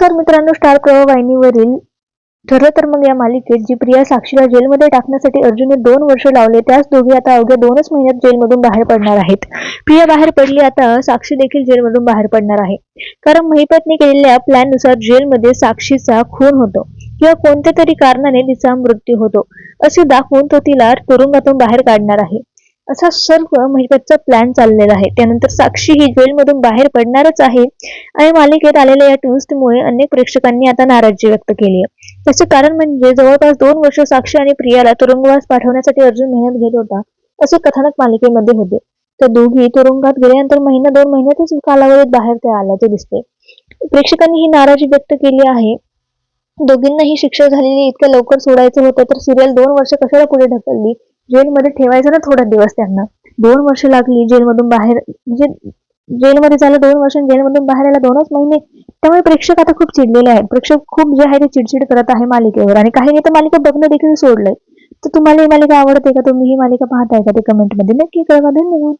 नमस्कार मित्रांनो स्टार प्रवाह वाहिनीवरील ठरलं तर मग या मालिकेत जी प्रिया साक्षीला जेलमध्ये टाकण्यासाठी अर्जुनने दोन वर्ष लावले त्याच दोघी आता अवघ्या दोनच महिन्यात जेलमधून बाहेर पडणार आहेत. प्रिया बाहेर पडली आता साक्षी देखील जेलमधून बाहेर पडणार आहे. कारण महिपतने केलेल्या प्लॅननुसार जेलमध्ये साक्षीचा खून होतो किंवा कोणत्या तरी कारणाने तिचा मृत्यू होतो असे दाखवून तो तिला तुरुंगातून बाहेर काढणार आहे. असा सर्व महिपतचा प्लॅन चाललेला आहे. त्यानंतर साक्षी ही जेलमधून बाहेर पडणारच आहे आणि मालिकेत आलेल्या या ट्विस्टमुळे अनेक प्रेक्षकांनी आता नाराजी व्यक्त केली आहे. त्याचे कारण म्हणजे जवळपास दोन वर्ष साक्षी आणि प्रियाला तुरुंगवास पाठवण्यासाठी अर्जुन मेहनत घेत होता असे कथानक मालिकेमध्ये होते. तर दोघी तुरुंगात गेल्यानंतर महिना दोन महिन्यातच कालावधीत बाहेर ते आल्याचे दिसते. प्रेक्षकांनी ही नाराजी व्यक्त केली आहे. दोघींनाही शिक्षा झालेली इतक्या लवकर सोडायचं होतं तर सिरियल दोन वर्ष कशाला पुढे ढकलली? जेलमध्ये ठेवायचं ना थोडा दिवस त्यांना. दोन वर्ष लागली जेलमधून बाहेर म्हणजे जेलमध्ये झालं दोन वर्ष जेलमधून बाहेर आला दोनच महिने. त्यामुळे प्रेक्षक आता खूप चिडलेले आहेत. प्रेक्षक खूप जे आहे ते चिडचिड करत आहे मालिकेवर. आणि काहींनी तर मालिका बघणं देखील सोडलंय. तर तुम्हाला ही मालिका आवडते का? तुम्ही ही मालिका पाहताय का ते कमेंटमध्ये नक्की कळवा. धन्यवाद.